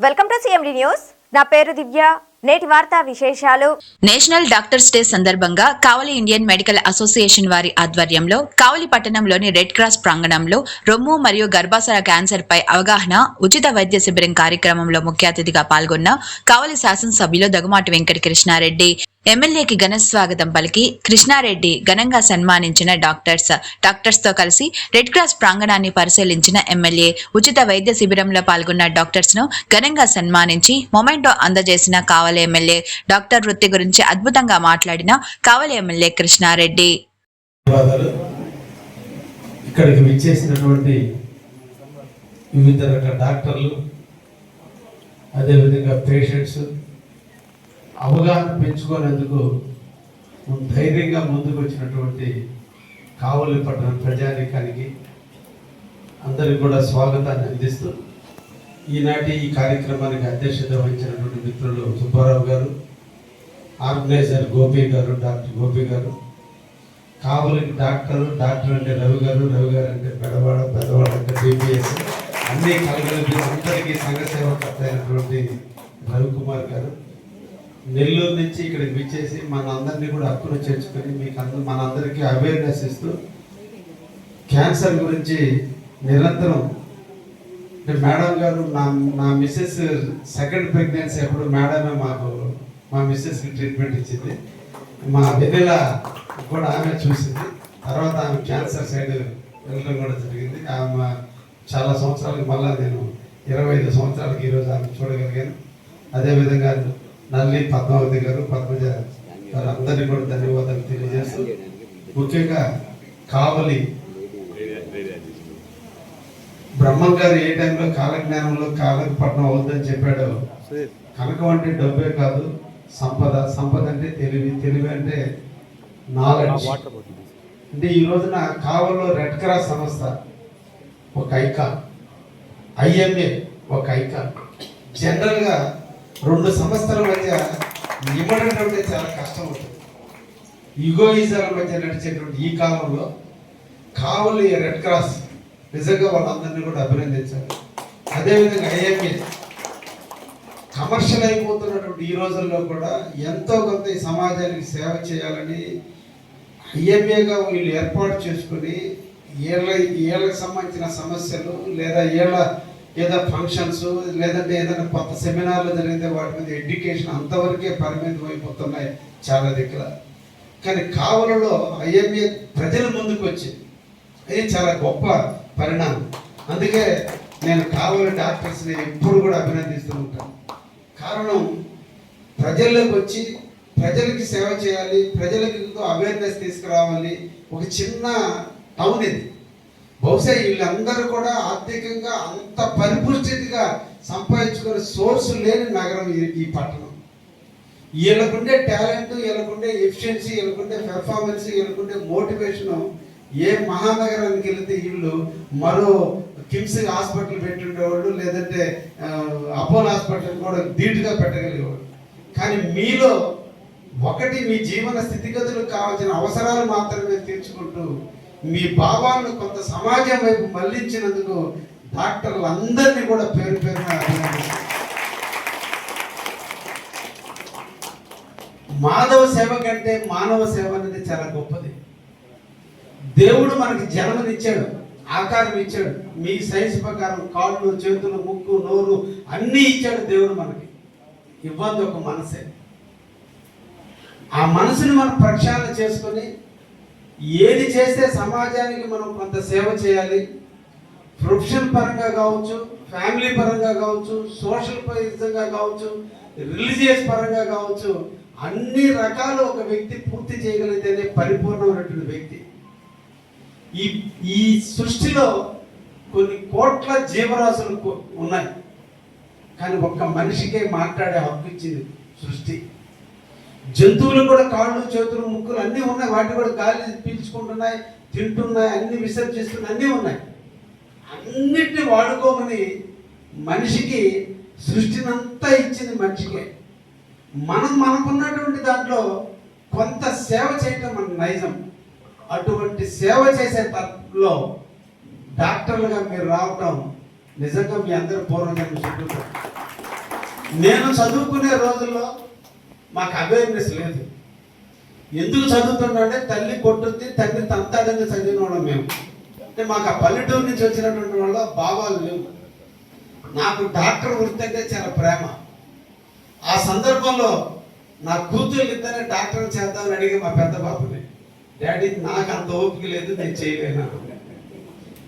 Welcome to CMD news. నా పేరు దివ్య. నేటి వార్తా విశేషాలు. నేషనల్ డాక్టర్స్ డే సందర్భంగా కావలి ఇండియన్ మెడికల్ అసోసియేషన్ వారి ఆధ్వర్యంలో కావలి పట్టణంలోని రెడ్ క్రాస్ ప్రాంగణంలో రొమ్ము మరియు గర్భాశయ క్యాన్సర్ పై అవగాహన ఉచిత వైద్య శిబిరం కార్యక్రమంలో ముఖ్య అతిథిగా పాల్గొన్న కావలి శాసనసభ్యులు దగుమాటి వెంకట కృష్ణారెడ్డి ఎమ్మెల్యేకి ఘన స్వాగతం పలికి కృష్ణారెడ్డి ఘనంగా సన్మానించిన డాక్టర్స్ డాక్టర్స్తో కలిసి రెడ్ క్రాస్ ప్రాంగణాన్ని పరిశీలించిన ఎమ్మెల్యే ఉచిత వైద్య శిబిరంలో పాల్గొన్న డాక్టర్స్ను ఘనంగా సన్మానించి మొమెంటో అందజేసిన కావలి ఎమ్మెల్యే డాక్టర్ వృత్తి గురించి అద్భుతంగా మాట్లాడిన కావలి ఎమ్మెల్యే కృష్ణారెడ్డి. ఇక్కడికి విచ్చేసినటువంటి వివిధ రకాల డాక్టర్లు అదేవిధంగా పేషెంట్స్ అవగాహన పెంచుకునేందుకు ధైర్యంగా ముందుకు వచ్చినటువంటి కావలి పట్టణ ప్రజానీకానికి అందరికి కూడా స్వాగతాన్ని అందిస్తూ ఈనాటి ఈ కార్యక్రమానికి అధ్యక్షత వహించినటువంటి మిత్రులు సుబ్బారావు గారు ఆర్గనైజర్ గోపి గారు డాక్టర్ గోపి గారు కావలికి డాక్టర్ డాక్టర్ అంటే రవి గారు రవి గారు అంటే పెదవాడ పెదవాడ అంటే బీపీఎస్ అన్ని కలిగిన అందరికీ సంఘ సేవకర్త అయినటువంటి రవికుమార్ గారు. నెల్లూరు నుంచి ఇక్కడికి విచ్చేసి మనందరినీ కూడా హక్కును చేర్చుకొని మీకు అందరూ మనందరికీ అవేర్నెస్ ఇస్తూ క్యాన్సర్ గురించి నిరంతరం. అంటే మేడం గారు నా నా మిస్సెస్ సెకండ్ ప్రెగ్నెన్సీ అప్పుడు మేడమే మాకు మా మిస్సెస్కి ట్రీట్మెంట్ ఇచ్చింది. మా వెన్నెల కూడా ఆమె చూసింది. తర్వాత ఆమె క్యాన్సర్ సైడ్ వెళ్ళడం కూడా జరిగింది. ఆమె చాలా సంవత్సరాలకు మళ్ళీ నేను ఇరవై ఐదు సంవత్సరాలకి ఈరోజు ఆమె చూడగలిగాను. అదేవిధంగా నల్లి పద్మావతి గారు పద్మజ గారు అందరినీ కూడా ధన్యవాదాలు తెలియజేస్తూ ముఖ్యంగా కావలి బ్రహ్మం గారు ఏ టైంలో కాలజ్ఞానంలో కాలకు పట్టణం అవుద్దని చెప్పాడో కనకం అంటే డబ్బే కాదు సంపద సంపద అంటే తెలివి తెలివి అంటే నాలెడ్జ్ అంటే ఈ రోజున కావల్లో రెడ్ క్రాస్ సంస్థ ఒక ఐకా ఐఎంఏ ఒక ఐకా. జనరల్గా రెండు సంస్థల మధ్య ఇవ్వడం అంటే చాలా కష్టం అవుతుంది యుగోయిజాల మధ్య నడిచేటువంటి ఈ కాలంలో కావలి రెడ్ క్రాస్ నిజంగా వాళ్ళందరినీ కూడా అభినందించాలి. అదేవిధంగా ఐఎంఏ కమర్షియల్ అయిపోతున్నటువంటి ఈ రోజుల్లో కూడా ఎంతో కొంత ఈ సమాజానికి సేవ చేయాలని ఐఎంఏగా వీళ్ళు ఏర్పాటు చేసుకుని ఏళ్ళ ఏళ్ళకి సంబంధించిన సమస్యలు లేదా ఏళ్ళ ఏదో ఫంక్షన్స్ లేదంటే ఏదైనా కొత్త సెమినార్లు జరిగితే వాటి మీద ఎడ్యుకేషన్ అంతవరకే పరిమితం అయిపోతున్నాయి చాలా దగ్గర. కానీ కావలలో ఐఎంఏ ప్రజల ముందుకు వచ్చింది. ఇది చాలా గొప్ప పరిణామం. అందుకే నేను కావలి డాక్టర్స్ని ఎప్పుడు కూడా అభినందిస్తూ ఉంటాను. కారణం ప్రజల్లోకి వచ్చి ప్రజలకి సేవ చేయాలి ప్రజలకి అవేర్నెస్ తీసుకురావాలి ఒక చిన్న టౌన్ ఇది. బహుశా వీళ్ళందరూ కూడా ఆర్థికంగా అంత పరిపుష్టిగా సంపాదించుకునే సోర్స్ లేని నగరం ఈ- ఈ పట్టణం. వీళ్ళకుండే టాలెంట్ వీళ్ళకుండే ఎఫిషియన్సీ వీళ్ళకుండే పెర్ఫార్మెన్స్ వీళ్ళకుండే మోటివేషన్ ఏ మహానగరానికి వెళితే వీళ్ళు మరో కిమ్స్ హాస్పిటల్ పెట్టుండేవాళ్ళు లేదంటే అపోలో హాస్పిటల్ కూడా ధీటుగా పెట్టగలిగేవాళ్ళు. కానీ మీలో ఒకటి మీ జీవన స్థితిగతులకు కావాల్సిన అవసరాలు మాత్రమే తీర్చుకుంటూ మీ భావాలను కొంత సమాజం వైపు మళ్ళించినందుకు డాక్టర్లు అందరినీ కూడా పేరు పేరున మాధవ సేవ కంటే మానవ సేవ అనేది చాలా గొప్పది. దేవుడు మనకి జన్మనిచ్చాడు ఆకారం ఇచ్చాడు మీ సైన్స్ ప్రకారం కాళ్ళు చేతులు ముక్కు నోరు అన్నీ ఇచ్చాడు దేవుడు మనకి. ఇవ్వంది ఒక మనసే. ఆ మనసుని మనం ప్రక్షాళన చేసుకొని ఏది చేస్తే సమాజానికి మనం కొంత సేవ చేయాలి? ప్రొఫెషన్ పరంగా కావచ్చు ఫ్యామిలీ పరంగా కావచ్చు సోషల్ పరంగా కావచ్చు రిలీజియస్ పరంగా కావచ్చు అన్ని రకాలు ఒక వ్యక్తి పూర్తి చేయగలిగితేనే పరిపూర్ణమైనటువంటి వ్యక్తి. ఈ ఈ సృష్టిలో కొన్ని కోట్ల జీవరాశులు ఉన్నాయి. కానీ ఒక్క మనిషికే మాట్లాడే హక్కు ఇచ్చింది సృష్టి. జంతువులు కూడా కాళ్ళు చేతులు ముక్కులు అన్నీ ఉన్నాయి. వాటి కూడా గాలి పీల్చుకుంటున్నాయి తింటున్నాయి అన్ని విసర్జిస్తున్నాయి అన్నీ ఉన్నాయి. అన్నిటిని వాడుకోమని మనిషికి సృష్టినంతా ఇచ్చింది మనిషికే. మనం మనకున్నటువంటి దాంట్లో కొంత సేవ చేయటం మన నైజం. అటువంటి సేవ చేసే తత్లో డాక్టర్లుగా మీరు రావటం నిజంగా మీ అందరి పూర్వజన్మ చుట్టూ నేను చదువుకునే రోజుల్లో మాకు అవేర్నెస్ లేదు. ఎందుకు చదువుతున్నాడే తల్లి కొట్టుద్ది తండ్రి తంతాడని చదివిన వాళ్ళం మేము. అంటే మాకు ఆ పల్లెటూరు నుంచి వచ్చినటువంటి వాళ్ళ భావాలు లేవు. నాకు డాక్టర్ వృత్తి అంటే చాలా ప్రేమ. ఆ సందర్భంలో నా కూతురు ఇద్దరే డాక్టర్ చేద్దామని అడిగి మా పెద్ద బాబుని డాడీ నాకు అంత ఓపిక లేదు నేను చేయలేను.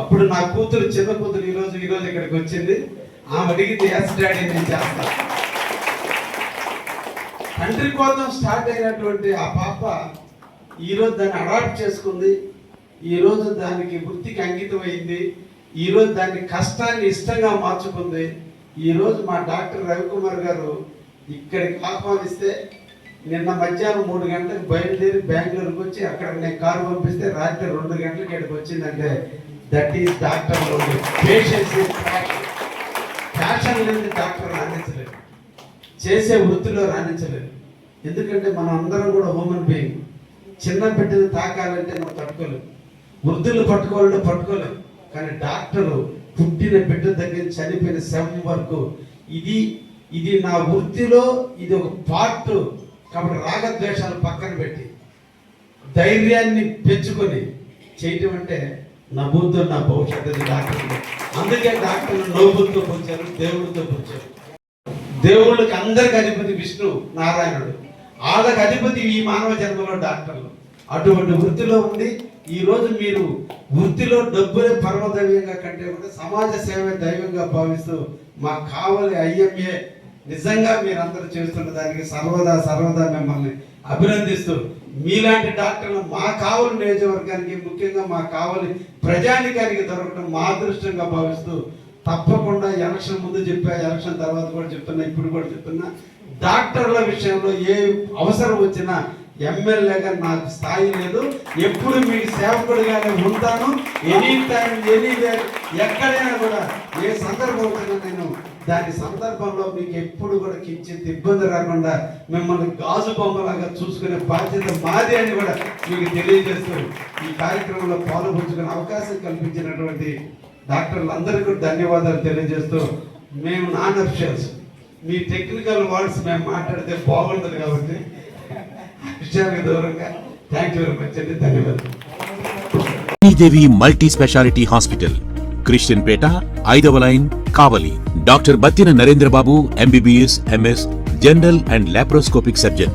అప్పుడు నా కూతురు చిన్న కూతురు ఈరోజు ఈరోజు ఇక్కడికి వచ్చింది. ఆమె అడిగింది ఎస్ డాడీ నేను చేస్తాను తండ్రి కోసం స్టార్ట్ అయినటువంటి ఆ పాప ఈరోజు దాన్ని అడాప్ట్ చేసుకుంది. ఈరోజు దానికి వృత్తికి అంకితం అయింది. ఈరోజు దాన్ని కష్టాన్ని ఇష్టంగా మార్చుకుంది. ఈరోజు మా డాక్టర్ రవికుమార్ గారు ఇక్కడికి ఆహ్వానిస్తే నిన్న మధ్యాహ్నం మూడు గంటలకు బయలుదేరి బెంగళూరుకి వచ్చి అక్కడ నేను కారు పంపిస్తే రాత్రి రెండు గంటలకు ఇక్కడికి వచ్చిందంటే that is doctor patience passion లేని డాక్టర్ అందించలేదు చేసే వృత్తిలో రాణించలేదు. ఎందుకంటే మనం అందరం కూడా హ్యూమన్ బీయింగ్ చిన్న బిడ్డను తాకాలంటే మనం తట్టుకోలేము వృద్ధులు పట్టుకోవాలంటే పట్టుకోలేము కానీ డాక్టరు పుట్టిన బిడ్డ దగ్గర చనిపోయిన శవం వరకు ఇది ఇది నా వృత్తిలో ఇది ఒక పార్ట్ కాబట్టి రాగద్వేషాలు పక్కన పెట్టి ధైర్యాన్ని పెంచుకొని చేయటం అంటే నా నా భవిష్యత్తు అది డాక్టర్లు అందుకే డాక్టర్లు నవ్వుతో పొంచారు దేవుడితో పొంచారు దేవుళ్ళకి అందరికి అధిపతి విష్ణు నారాయణుడు. వాళ్ళకి అధిపతి ఈ మానవ జన్మలో డాక్టర్లు. అటువంటి వృత్తిలో ఉండి ఈరోజు మీరు వృత్తిలో డబ్బులే పరమదైవంగా కంటే కూడా సమాజ సేవ దైవంగా భావిస్తూ మా కావలి ఐఎంఏ నిజంగా మీరందరూ చేస్తున్న దానికి సర్వదా సర్వదా మిమ్మల్ని అభినందిస్తూ మీలాంటి డాక్టర్లు మా కావలి నియోజకవర్గానికి ముఖ్యంగా మా కావలి ప్రజానికానికి దొరకడం మా అదృష్టంగా భావిస్తూ తప్పకుండా ఎలక్షన్ ముందు చెప్పా ఎలక్షన్ తర్వాత కూడా చెప్తున్నా ఇప్పుడు కూడా చెప్తున్నా డాక్టర్ల విషయంలో ఏ అవసరం వచ్చినా ఎమ్మెల్యేగా నాకు స్థాయి లేదు. ఎప్పుడు మీకు సేవకుడిగానే ఉంటాను. ఎనీ టైం ఎనీ ఎక్కడైనా కూడా ఏ సందర్భం వచ్చినా నేను దాని సందర్భంలో మీకు ఎప్పుడు కూడా కించిత్ ఇబ్బంది రాకుండా మిమ్మల్ని గాజు బొమ్మలాగా చూసుకునే బాధ్యత మాది అని కూడా మీకు తెలియజేస్తూ ఈ కార్యక్రమంలో పాల్గొంచుకునే అవకాశం కల్పించినటువంటి డాక్టర్లు అందరికీ ధన్యవాదాలు తెలియజేస్తూ మేము నాన్ అఫిషియల్స్ మీ టెక్నికల్ వర్డ్స్ మేము మాట్లాడితే బాగుంటుంది కాబట్టి విషయానికి దూరంగా. థ్యాంక్ యూ వెరీ మచ్ అండి. ధన్యవాదాలు. Devi multi speciality hospital Christian Peta ఐదవ line Kavali. Doctor Battina Narendrababu MBBS MS general and laparoscopic surgeon.